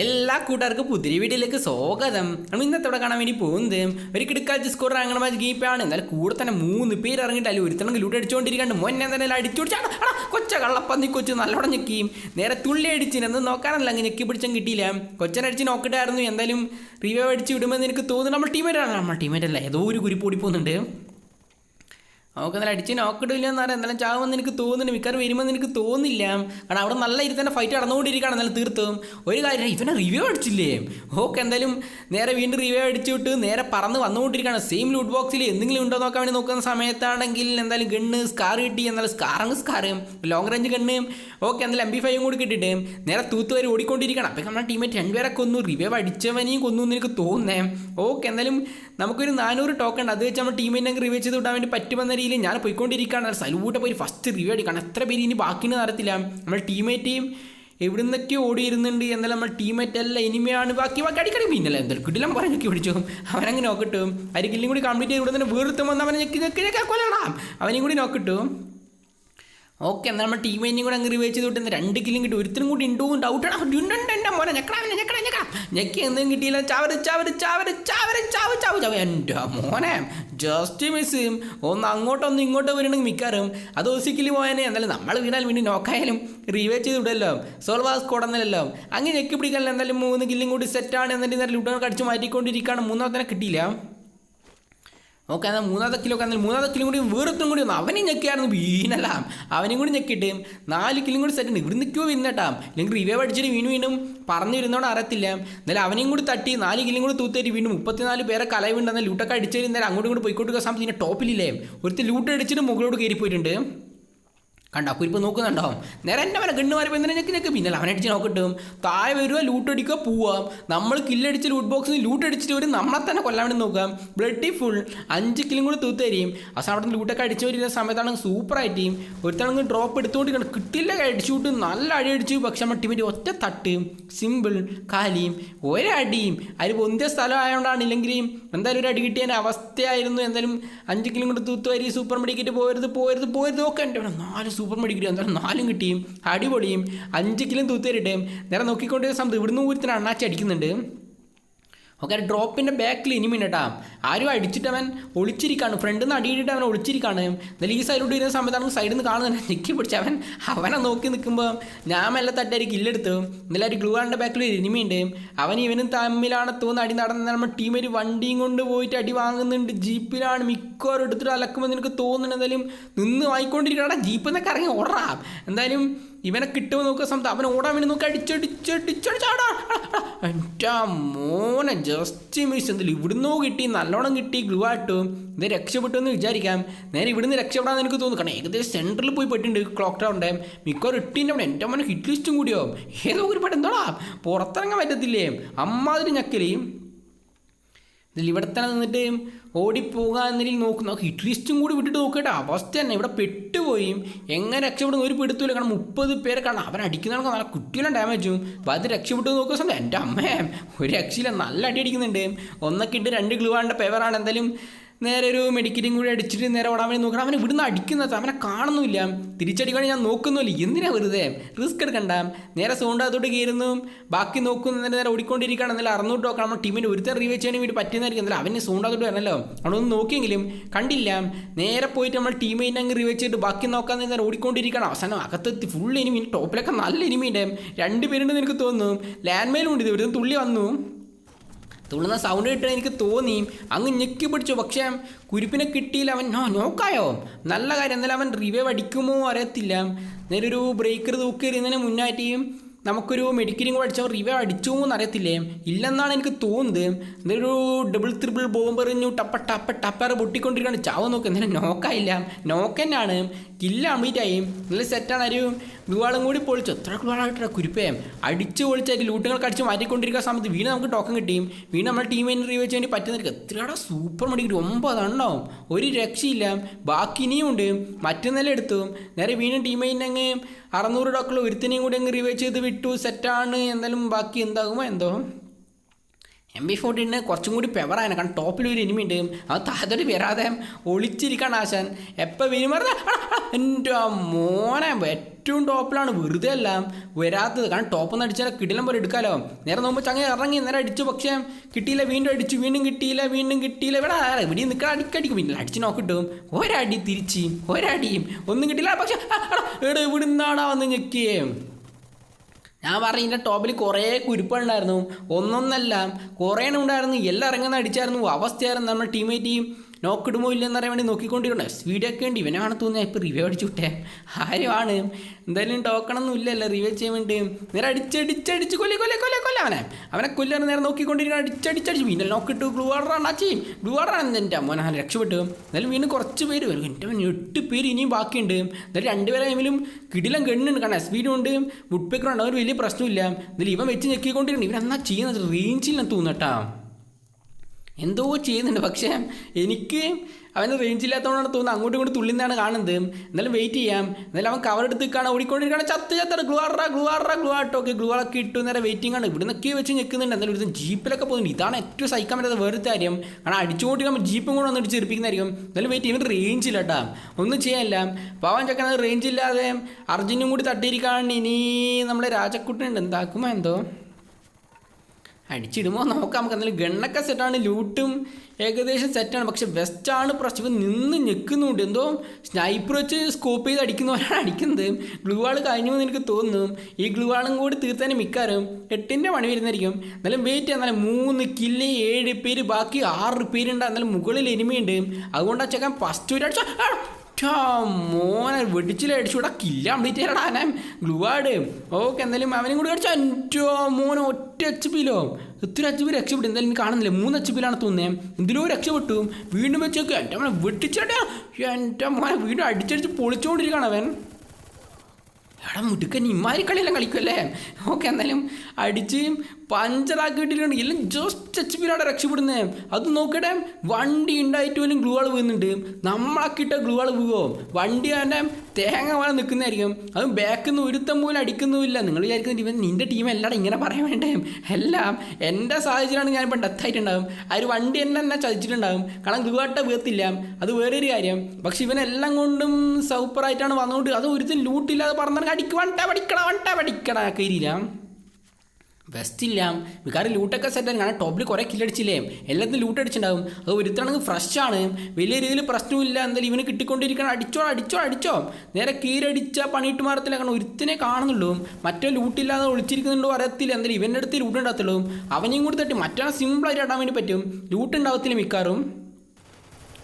എല്ലാ കൂട്ടുകാർക്കും പുതിരി വീട്ടിലേക്ക് സ്വാഗതം. നമ്മൾ ഇന്നത്തോടെ കാണാൻ വേണ്ടി പോകുന്നത് ഒരു കിടക്കാഴ്ച സ്കോർ അങ്ങനെ ഗീപ്പാണ് എന്നാലും കൂടെ തന്നെ മൂന്ന് പേര് ഇറങ്ങിയിട്ട് അല്ലെങ്കിൽ ഒരുത്തണെങ്കിൽ ലൂട്ട് അടിച്ചുകൊണ്ടിരിക്കാണ്ട് മൊന്നെ തന്നെ അടിച്ചു പിടിച്ചാണ് കൊച്ച കള്ളപ്പന്നി കൊച്ചു നല്ലോണം ഞെക്കിയും. നേരെ തുള്ളി അടിച്ചിന് നോക്കാനല്ല അങ്ങ് ഞെക്കി പിടിച്ചും കിട്ടിയില്ല. കൊച്ചനടിച്ച് നോക്കിട്ടായിരുന്നു എന്തായാലും റിവ്യൂ അടിച്ച് വിടുമെന്ന് എനിക്ക് തോന്നുന്നു. നമ്മൾ ടീമേറ്റ് ആണ്. നമ്മൾ ടീമേറ്റ് അല്ല. ഏതോ ഒരു കുരിപ്പ് ഓടി പോകുന്നുണ്ട് നമുക്ക് എന്നാലും അടിച്ച് നോക്കിടില്ല എന്നാൽ എന്തായാലും ചാവുമെന്ന് എനിക്ക് തോന്നുന്നു മിക്കവാറും വരുമെന്ന് എനിക്ക് തോന്നില്ല. കാരണം അവിടെ നല്ല രീതി തന്നെ ഫൈറ്റ് നടന്നുകൊണ്ടിരിക്കുകയാണ് എന്നാലും തീർത്തും. ഒരു കാര്യം ഇവനെ റിവ്യൂ അടിച്ചില്ലേ? ഓക്കെ എന്തായാലും നേരെ വീണ്ടും റിവ്യൂ അടിച്ചു വിട്ട്. നേരെ പറന്ന് വന്നുകൊണ്ടിരിക്കുകയാണ്. സെയിം ലൂട്ട് ബോക്സിൽ എന്തെങ്കിലും ഉണ്ടോ നോക്കാൻ വേണ്ടി നോക്കുന്ന സമയത്താണെങ്കിൽ എന്തായാലും ഗണ്ണ് സ്കാർ കിട്ടി. എന്നാലും സ്കാറങ്ങ് scar long range gun okay എന്തായാലും എം ബി ഫൈവും കൂടി കിട്ടിയിട്ട് നേരെ തൂത്ത് വരെ ഓടിക്കൊണ്ടിരിക്കണം അപ്പം നമ്മുടെ ടീമേറ്റ് രണ്ടുപേരെ കൊന്നു. റിവ്യൂ അടിച്ചവനെയും കൊന്നു എന്ന് എനിക്ക് തോന്നുന്നേ. ഓക്കെ എന്തായാലും നമുക്കൊരു നാനൂറ് ടോക്കൺ അത് വെച്ച് നമ്മുടെ ടീമിനെ റിവ്യൂ ചെയ്ത് വിടാൻ വേണ്ടി പറ്റുമെന്ന രീതിയിൽ ഞാൻ പോയിക്കൊണ്ടിരിക്കുകയാണ്. സലൂട്ട് പോയി ഫസ്റ്റ് റിവ്യൂ അടിക്കണം എത്ര പേര് ഇനി ബാക്കിന് അറിയത്തില്ല. നമ്മൾ ടീമേറ്റേയും എവിടെ നിന്നൊക്കെ ഓടിയിരുന്നുണ്ട് എന്നാലും നമ്മൾ ടീമേറ്റ് അല്ല ഇനിമയാണ് ബാക്കി ബാക്കി അടിക്കടി. പിന്നല്ല എന്തായാലും കിടിലം പറഞ്ഞൊക്കെ ഞെക്കി പിടിച്ചു അവനങ്ങനെ നോക്കിട്ടും അരികില്ലും കൂടി കംപ്ലീറ്റ് ചെയ്ത് ഇവിടെ നിന്ന് വീർത്തും വന്ന് അവനെ കൊല്ലണം. അവനെയും കൂടി നോക്കിട്ടും ഓക്കെ എന്നാൽ നമ്മൾ ടീമേറ്റിനും കൂടെ അങ്ങ് റിവൈവ് ചെയ്ത് വിട്ടുന്ന രണ്ട് കിലും കിട്ടും. ഒരുത്തിനും കൂടി ഉണ്ടോ ഡൗട്ടാണ് ഉണ്ട് എന്റെ മോനെ ഞെക്കടാ ഞെക്കടാ ഞെക്കണം ഞെക്കി എന്തും കിട്ടിയില്ല. ചാവര് ചാവര് ചാവര് ചാവര് ചാവ് ചാവ് ചാവ്. എന്റെ മോനെ ജസ്റ്റ് മിസ് ഒന്ന് അങ്ങോട്ടൊന്ന് ഇങ്ങോട്ടോ വരണമെങ്കിൽ മിക്കാറും അത് ഒസിക്കലി പോയാനെ. എന്നാലും നമ്മൾ വീണാൽ വീണ്ടും നോക്കായാലും റിവൈവ് ചെയ്ത് വിടല്ലോ. സോൾവാസ് കൊടന്നല്ലോ അങ്ങ് ഞെക്കി പിടിക്കാനല്ലോ എന്തായാലും മൂന്ന് കില്ലും കൂടി സെറ്റാണ് എന്നിട്ട് ഇന്നലെ ലുട്ടൊക്കെ കടിച്ച് മാറ്റിക്കൊണ്ടിരിക്കുകയാണ്. മൂന്നാമത്തെ കിട്ടിയില്ല. ഓക്കെ എന്നാൽ മൂന്നാമത്തെ കിലോ എന്നാൽ മൂന്നാമത്തെ കിലോ കൂടി വേറൊത്തും കൂടി വന്നു അവനെ ഞെക്കിയായിരുന്നു വീണല്ല. അവനെയും കൂടി ഞെക്കിയിട്ട് നാല് കിലും കൂടി സെറ്റ് ഇവിടെ നിൽക്കുമോ വിന്നട്ടാം അല്ലെങ്കിൽ റിവൈവ് അടിച്ചിട്ട് വീണ്ടും വീണ്ടും പറഞ്ഞു വരുന്നോണ്ട് അറിയത്തില്ല. എന്നാലും അവനെയും കൂടി തട്ടി നാല് കിലും കൂടി തൂത്തേരി വീണ്ടും മുപ്പത്തിനാല് പേരെ കലവുണ്ടെന്നാൽ ലൂട്ടൊക്കെ അടിച്ചേരി നേരം അങ്ങോട്ടും ഇങ്ങോട്ട് പോയിക്കോട്ട് സമയത്ത് ഇതിന്റെ ടോപ്പിലില്ലേ? ഒരുത്തി ലൂട്ട് അടിച്ചിട്ട് മുകളിലോട്ട് കയറി പോയിട്ടുണ്ട് കണ്ട? കുരിപ്പ് നോക്കുന്നുണ്ടാവും നേരെ എന്റെ വരെ ഗണ്ണ് മാറി എന്തിനാ ഞെക്കി ഞെക്കി പിന്നെ അവനടിച്ച് നോക്കിട്ടും താഴെ വരുക ലൂട്ട് അടിക്കുക പോവാം. നമ്മൾ കില്ലടിച്ച് ലൂട്ട് ബോക്സിൽ ലൂട്ട് അടിച്ചിട്ട് വരും നമ്മളെ തന്നെ കൊല്ലാൻ വേണ്ടി നോക്കാം. ബ്ലഡി ഫുൾ അഞ്ച് കിലും കൂടി തൂത്തരിയും ആ സമയത്ത് ലൂട്ടൊക്കെ അടിച്ച് വരുന്ന സമയത്താണ് ആയിട്ടും ഒരുത്തണെങ്കിൽ ഡ്രോപ്പ് എടുത്തുകൊണ്ട് കിട്ടില്ല അടിച്ചു വിട്ട് നല്ല അടി അടിച്ചു. പക്ഷെ നമ്മുടെ ടീമിന്റെ ഒറ്റ തട്ട് സിമ്പിൾ കാലിയും ഒരടിയും. അതിൽ പൊന്തിയ സ്ഥലം ആയതുകൊണ്ടാണ് ഇല്ലെങ്കിൽ എന്തായാലും ഒരു അടി കിട്ടിയ അവസ്ഥയായിരുന്നു. എന്തായാലും അഞ്ച് കിലും കൂടി തൂത്തുവരി സൂപ്പർ മെഡിക്കറ്റ് പോയത് പോയത് പോയത് ഒക്കെ എന്റെ നാല് സൂപ്പർ മെഡിക്കറ്റ് എന്തായാലും നാലും കിട്ടിയും അടിപൊളിയും അഞ്ച് കിലും തൂത്തേരിട്ടേയും നേരെ നോക്കിക്കൊണ്ടിരുന്ന സമയത്ത് ഇവിടുന്ന് ഊരത്തിന് അണ്ണാച്ചി അടിക്കുന്നുണ്ട്. ഓക്കെ ഡ്രോപ്പിന്റെ ബാക്കിൽ ഇനി മിന്നട്ടാ. ആരും അടിച്ചിട്ട് അവൻ ഒളിച്ചിരിക്കാണ്. ഫ്രണ്ടിൽ നിന്ന് അടിയിട്ടിട്ട് അവൻ ഒളിച്ചിരിക്കാണ്. എന്നാലും ഈ സൈഡിലോട്ട് ഇരുന്ന സമയത്താണ് സൈഡിൽ നിന്ന് കാണുന്നത് ഞെക്കി പിടിച്ച് അവൻ അവനെ നോക്കി നിൽക്കുമ്പോൾ ഞാൻ മെല്ലെ തട്ടായിരിക്കും കില്ലെടുത്ത് എന്നാലും ഒരു ഗ്ലൂവാന്റെ ബാക്കിൽ ഒരു അവൻ ഇവനും തമ്മിലാണ് തോന്നുന്ന അടി നടന്ന നമ്മൾ ടീം ഒരു വണ്ടിയും കൊണ്ട് പോയിട്ട് അടി വാങ്ങുന്നുണ്ട്. ജീപ്പിലാണ് മിക്കവാറും എടുത്തിട്ട് അലക്കുമ്പോൾ നിനക്ക് തോന്നുന്നുണ്ട്. എന്തായാലും നിന്ന് വാങ്ങിക്കൊണ്ടിരിക്കണം ജീപ്പ് എന്നൊക്കെ ഇറങ്ങി ഓടാം. എന്തായാലും ഇവനെ കിട്ടുമോ നോക്കുക സമയത്ത് അവൻ ഓടാൻ വേണ്ടി നോക്കി അടിച്ചടിച്ചടിച്ചടിച്ചാടാ. എന്റെ മോനെ ജസ്റ്റ് മിസ് എന്തെങ്കിലും ഇവിടുന്നോ കിട്ടി നല്ലോണം കിട്ടി ഗ്ലൂ ആയിട്ട്. ഇത് രക്ഷപ്പെട്ടു എന്ന് വിചാരിക്കാം. നേരെ ഇവിടുന്ന് രക്ഷപ്പെടാൻ എനിക്ക് തോന്നുന്നു. കാരണം ഏകദേശം സെന്ററിൽ പോയി പെട്ടിട്ടുണ്ട് ക്ലോക്ക് ടൗണിന്റെ മിക്കവാറും ഇട്ടിന്റെ അവിടെ. എന്റെ മോനെ ഹിറ്റ് ലിസ്റ്റും കൂടിയോ? ഏതോ ഒരു പെട്ടെന്ന് എന്താടാ? പുറത്തിറങ്ങാൻ പറ്റത്തില്ലേ? അമ്മാതിരി ഞക്കലേയും ഇതിൽ ഇവിടെ തന്നെ നിന്നിട്ട് ഓടിപ്പോകുക എന്നതിൽ നോക്കുന്ന ഹിറ്റ് ലിസ്റ്റും കൂടി വിട്ടിട്ട് നോക്കട്ടെ അവസ്ഥ തന്നെ. ഇവിടെ പെട്ടുപോയി. എങ്ങനെ രക്ഷപ്പെടുന്ന? ഒരു പെടുത്തൂല കാരണം മുപ്പത് പേരെ കാരണം അവൻ അടിക്കുന്നതാണ് നല്ല കുട്ടികളും ഡാമേജും അപ്പോൾ അത് രക്ഷപ്പെട്ടു നോക്കുന്ന സമയം എന്റെ അമ്മേ ഒരു രക്ഷയില്ല. നല്ല അടി അടിക്കുന്നുണ്ട്. ഒന്നൊക്കെ ഇട്ട് രണ്ട് ഗ്ലൂ ആണ്ട് പേവറാണ് എന്തായാലും നേരെ ഒരു മെഡിക്കറ്റും കൂടി അടിച്ചിട്ട് നേരെ ഓടാൻ വേണ്ടി നോക്കണം. അവനെ ഇവിടുന്ന് അടിക്കുന്നത് അവനെ കാണുന്നില്ല തിരിച്ചടിക്കാൻ ഞാൻ നോക്കുന്നില്ല എന്തിനാ വെറുതെ? റിസ്ക് എടുക്കണ്ട. നേരെ സോണ്ടാത്തോട്ട് കയറുന്നു ബാക്കി നോക്കുന്ന നേരെ ഓടിക്കൊണ്ടിരിക്കുകയാണ്. എന്നാലും അറുന്നൂറ് നോക്കണം. നമ്മുടെ ടീമിന്റെ ഒരുത്തൻ റീവ് ചെയ്യാൻ വേണ്ടി പറ്റുന്നതായിരിക്കും. എന്നാലും അവനെ സോണ്ടാത്തോട്ട് വരണല്ലോ. അവനൊന്ന് നോക്കിയെങ്കിലും കണ്ടില്ല. നേരെ പോയിട്ട് നമ്മൾ ടീമിനെ അങ്ങ് റീവ് ചെയ്തിട്ട് ബാക്കി നോക്കാൻ നേരെ ഓടിക്കൊണ്ടിരിക്കണം അവസാനം അകത്തെത്തി ഫുൾ എനിമി ടോപ്പിലൊക്കെ നല്ല എനിമിയുണ്ട് രണ്ട് പേരുണ്ട് എനിക്ക് തോന്നുന്നു. ലാൻഡ് മൈലും ഉണ്ട്. ഇത് ഇവിടുന്ന് തുള്ളി വന്നു. തുള്ളുന്ന സൗണ്ട് കിട്ടാൻ എനിക്ക് തോന്നി. അങ്ങ് ഞെക്കി പിടിച്ചു. പക്ഷേ കുരിപ്പിനെ കിട്ടിയില്ല അവൻ. നോ നോക്കായോ? നല്ല കാര്യം. എന്നാലും അവൻ റിവൈവ് അടിക്കുമോ അറിയത്തില്ല. നേരെ ഒരു ബ്രേക്കർ തൂക്കിയറിയുന്നതിന് മുന്നായിട്ട് നമുക്കൊരു മെഡിക്കലിംഗ് അടിച്ചവർ റിവൈവ് അടിച്ചു എന്ന് അറിയത്തില്ലേ? ഇല്ലെന്നാണ് എനിക്ക് തോന്നുന്നത്. എന്നൊരു ഡബിൾ ത്രിബിൾ ബോംബെറിഞ്ഞു ടപ്പ ടപ്പ ടപ്പർ പൊട്ടിക്കൊണ്ടിരിക്കുകയാണ്. ചാവ് നോക്ക്. എന്നാലും നോക്കായില്ല നോക്ക് കില്ല അമീറ്റായി നല്ല സെറ്റാണ് ഒരു ഗ്ലൂവാളും കൂടി പൊളിച്ചു. എത്ര ഗ്ലൂവാളായിട്ടാ കുരിപ്പേ. അടിച്ച് പൊളിച്ചായിട്ട് ലൂട്ടുകൾക്ക് അടിച്ച് മാറ്റിക്കൊണ്ടിരിക്കുന്ന സമയത്ത് വീണ് നമുക്ക് ടോക്കൺ കിട്ടിയും വീണ് നമ്മുടെ ടീമിനെ റീവച്ച് വേണ്ടി പറ്റുന്നവർക്ക് എത്രയാടാ സൂപ്പർ മെഡിക്കൽ ഒമ്പതെണ്ണവും ഒരു രക്ഷയില്ല. ബാക്കി ഇനിയും ഉണ്ട്. മറ്റൊന്നെല്ലാം എടുത്തു. നേരെ വീണ്ടും ടീമിനെ അങ്ങ് അറുന്നൂറ് ടോക്കൾ ഒരുത്തിനെയും കൂടി അങ്ങ് റീവച്ച് ചെയ്ത് വിട്ടു. സെറ്റാണ് എന്തായാലും ബാക്കി എന്താകുമോ എന്തോ. എം ബി ഫോർട്ടീന് കുറച്ചും കൂടി പെവറാണ് കാരണം ടോപ്പിൽ ഒരു എനിമി ഉണ്ട്. അത് താഴത്തോട്ട് വരാതെ ഒളിച്ചിരിക്കാണ് ആശാൻ എപ്പോൾ വരുമാറുന്ന എന്റെ മോനെ ഏറ്റവും ടോപ്പിലാണ് വെറുതെ എല്ലാം വരാത്തത്. കാരണം ടോപ്പ് നിന്ന് അടിച്ചാൽ കിടിലം പോലെ എടുക്കാലോ. നേരെ നോക്കുമ്പോൾ ചങ്ങ ഇറങ്ങി നേരെ അടിച്ചു. പക്ഷേ കിട്ടിയില്ല വീണ്ടും അടിച്ചു. വീണ്ടും കിട്ടിയില്ല വീണ്ടും കിട്ടിയില്ല. ഇവിടെ? ഇവിടെ നിൽക്കാൻ അടിക്കടിക്കും. പിന്നെ അടിച്ച് നോക്കിട്ടും ഒരടി തിരിച്ച് ഒരടിയും. ഒന്നും കിട്ടിയില്ല. പക്ഷേ എടാ ഇവിടെ നിന്നാടാ വന്ന് ഞെക്കിയേ? ഞാൻ പറഞ്ഞു ഇതിന്റെ ടോപ്പിൽ കുറേ കുരുപ്പുണ്ടായിരുന്നു ഒന്നൊന്നല്ല കുറേ ഉണ്ടായിരുന്നു. എല്ലാം ഇറങ്ങുന്ന അടിച്ചായിരുന്നു. അവസ്ഥയായിരുന്നു. നമ്മുടെ ടീമേറ്റ് നോക്കിടുമോ ഇല്ലെന്ന് അറിയാൻ വേണ്ടി നോക്കിക്കൊണ്ടിരിക്കണ്ടേ സ്പീഡൊക്കെ ഉണ്ട്. ഇവനാണ് തോന്നുന്നത് ഇപ്പോൾ റിവ്യൂ അടിച്ചു വിട്ടേ. ആരുമാണ് എന്തായാലും ടോക്കണൊന്നും ഇല്ലല്ലോ. റിവ്യൂ ചെയ്യാൻ വേണ്ടി. നേരെ അടിച്ചടിച്ചടിച്ച് കൊല്ലി കൊല്ലി കൊല്ലി കൊല്ല അവനെ. അവനെ കൊല്ലാൻ നേരെ നോക്കിക്കൊണ്ടിരിക്കണം അടിച്ചടിച്ചടിച്ച് പിന്നെ നോക്കിട്ട് ഗ്ലൂ വാട്ടറാണ് അച്ചി ഗ്ലൂ വാട്ടറാണ് എന്റെ അമ്മ. ഞാൻ രക്ഷപ്പെട്ടു. എന്നാലും വീണ്ടും കുറച്ച് പേര് വരും. എന്റെ എട്ട് പേര് ഇനിയും ബാക്കിയുണ്ട്. എന്നാലും രണ്ടുപേരെ ടൈമിലും കിടിലം കെണ്ണുണ്ട് കാരണം സ്പീഡും ഉണ്ട്. വുഡ് പേക്കറുണ്ട് അവർ വലിയ പ്രശ്നമില്ല. എന്നാലും ഇവൻ വെച്ച് ഞെക്കിക്കൊണ്ടിരിക്കണം ഇവൻ എന്നാ ചെയ്യുന്നത് റേഞ്ചിൽ തോന്നട്ടാ എന്തോ ചെയ്യുന്നുണ്ട്. പക്ഷേ എനിക്ക് അവന് റേഞ്ച് ഇല്ലാത്തതുകൊണ്ടാണ് തോന്നുന്നത് അങ്ങോട്ടും ഇങ്ങോട്ടും തുള്ളിന്നാണ് കാണുന്നത്. എന്നാലും വെയിറ്റ് ചെയ്യാം. എന്നാലും അവൻ കവർ എടുത്ത് കാണാൻ ഓടിക്കൊണ്ടിരിക്കുകയാണ്. ചത്ത് ചത്തറ ഗ്ലുവാറ ഗ്ലുവാറ ഗ്ലുവാട്ടോ ഓക്കെ ഗ്ലുവാളൊക്കെ ഇട്ടു നേരെ വെയിറ്റിംഗ് ആണ്. ഇവിടെ നിന്നൊക്കെ വെച്ച് നിൽക്കുന്നുണ്ട്. എന്നാലും ഇവിടുന്ന് ജീപ്പിലൊക്കെ പോകുന്നുണ്ട്. ഇതാണ് ഏറ്റവും സഹിക്കാൻ പറ്റാത്ത വേറൊരു കാര്യം. കാരണം അടിച്ചുകൊണ്ടിരിക്കുമ്പോൾ ജീപ്പും കൂടെ അടിച്ച് ചെറുപ്പിക്കുന്നതായിരിക്കും. എന്നാലും വെയിറ്റ് ഇവൻ റേഞ്ച് ഇല്ല ഒന്നും ചെയ്യാനില്ല. പാവൻ ചെക്കൻ റേഞ്ച് ഇല്ലാതെ അർജുനും കൂടി തട്ടിയിരിക്കുകയാണ്. ഇനി നമ്മുടെ രാജക്കുട്ടനുണ്ട്. എന്താക്കുമോ എന്തോ? അടിച്ചിടുമോ? നോക്കാം നമുക്ക് എന്നാലും ഗണ്ണൊക്കെ സെറ്റാണ് ലൂട്ടും ഏകദേശം സെറ്റാണ് പക്ഷെ വെസ്റ്റാണ് പ്രശ്നം ഇപ്പം നിന്ന് ഞെക്കുന്നുണ്ട്. എന്തോ സ്നൈപ്പർ വെച്ച് സ്കോപ്പ് ചെയ്ത് അടിക്കുന്നവരാണ് അടിക്കുന്നത്. ഗ്ലൂ വാൾ കഴിഞ്ഞു എന്ന് എനിക്ക് തോന്നും ഈ ഗ്ലൂ വാളും കൂടി തീർത്താനും മിക്കാറും എട്ടിന്റെ പണി വരുന്നതായിരിക്കും. എന്നാലും വെയിറ്റ് എന്നാലും മൂന്ന് കില്ല് ഏഴ് പേര് ബാക്കി ആറ് പേരുണ്ട് എന്നാലും മുകളിൽ എനിമയുണ്ട് അതുകൊണ്ടാ ചെക്കാൻ ഫസ്റ്റ് ഒരു മോനെ വെടിച്ചിൽ അടിച്ചുകൂടാ കില്ല കംപ്ലീറ്റ് ചെയ്യടാ. ഞാൻ ഗ്ലൂവാട് ഓക്കെ എന്തായാലും അവനും കൂടി കടിച്ചു എന്റെ മോനെ ഒറ്റ എച്ച് പിയിലോ ഇത്ര എച്ച് പി രക്ഷപ്പെട്ടു? എന്തായാലും കാണുന്നില്ല. മൂന്ന് എച്ച് പിയിലാണ് തോന്നുന്നത് എന്തിലോ രക്ഷപ്പെട്ടു. വീണ്ടും വെച്ചേക്ക് എന്റെ മോനെ വെട്ടിച്ചേട്ടാ എന്റെ മോനെ വീണ്ടും അടിച്ചടിച്ച് പൊളിച്ചുകൊണ്ടിരിക്കുകയാണ് അവൻ. എടാ മുടുക്കൻ ഇമാരി കളിയെല്ലാം കളിക്കുമല്ലേ ഓക്കെ എന്തായാലും അടിച്ച് പഞ്ചറാക്കിയിട്ടിട്ടുണ്ട് എല്ലാം ജസ്റ്റ് എച്ച് പിയിലാണ് രക്ഷപ്പെടുന്നത് അത് നോക്കട്ടെ വണ്ടി ഉണ്ടായിട്ട് പോലും ഗ്ലൂ ആൾ വീഴുന്നുണ്ട്. നമ്മളാക്കിയിട്ട ഗ്ലൂ ആൾ പോകുമോ വണ്ടി അവന്റെ തേങ്ങ പോലെ നിൽക്കുന്നതായിരിക്കും അത് ബാക്കിൽ നിന്ന് ഒരുത്തം പോലും അടിക്കുന്നുമില്ല. നിങ്ങൾ വിചാരിക്കുന്നത് ഇവൻ നിന്റെ ടീം എല്ലാടെ ഇങ്ങനെ പറയാൻ വേണ്ടേ? എല്ലാം എന്റെ സാഹചര്യമാണ് ഞാനിപ്പോൾ ഡെത്തായിട്ടുണ്ടാകും ആ ഒരു വണ്ടി എന്നെ എന്നെ ചതിച്ചിട്ടുണ്ടാകും കാരണം ഗ്ലൂ ആട്ട വീർത്തില്ല അത് വേറൊരു കാര്യം. പക്ഷെ ഇവനെല്ലാം കൊണ്ടും സൂപ്പറായിട്ടാണ് വന്നുകൊണ്ട് അത് ഒരുത്തും ലൂട്ടില്ലാതെ പറഞ്ഞാൽ അടിക്ക്. വണ്ട പഠിക്കണ വണ്ട പഠിക്കണ കയറിയില്ല. ബെസ്റ്റ് ഇല്ല. മിക്കാറും ലൂട്ടൊക്കെ സെറ്റാണ് കാരണം ടോപ്പിൽ കുറേ കില്ലടിച്ചില്ലേ എല്ലാത്തിനും ലൂട്ട് അടിച്ചിട്ടുണ്ടാവും. അത് ഫ്രഷ് ആണ്. വലിയ രീതിയിൽ പ്രശ്നമില്ല എന്തായാലും ഇവന് കിട്ടിക്കൊണ്ടിരിക്കണം അടിച്ചോ അടിച്ചോ അടിച്ചോ. നേരെ കീരടിച്ച പണിയിട്ട് മാറത്തില്ല. കാരണം ഒരുത്തിനെ കാണുന്നുള്ളൂ. മറ്റോ ലൂട്ടില്ലാതെ ഒളിച്ചിരിക്കുന്നുണ്ടോ അറിയത്തില്ല. എന്തായാലും ഇവന്റെ അടുത്ത് ലൂട്ട് ഉണ്ടാകത്തുള്ളൂ. അവനെയും കൂടി തട്ടി മറ്റോ സിമ്പിളായിട്ട് ഇടാൻ വേണ്ടി പറ്റും. ലൂട്ട് ഉണ്ടാവത്തില്ല മിക്കാറും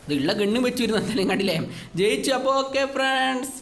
ഇതുള്ള ഗണ്ണും വെച്ച് വരുന്ന എന്തായാലും കണ്ടില്ലേ? ജയിച്ചു. അപ്പോൾ ഓക്കെ ഫ്രണ്ട്സ്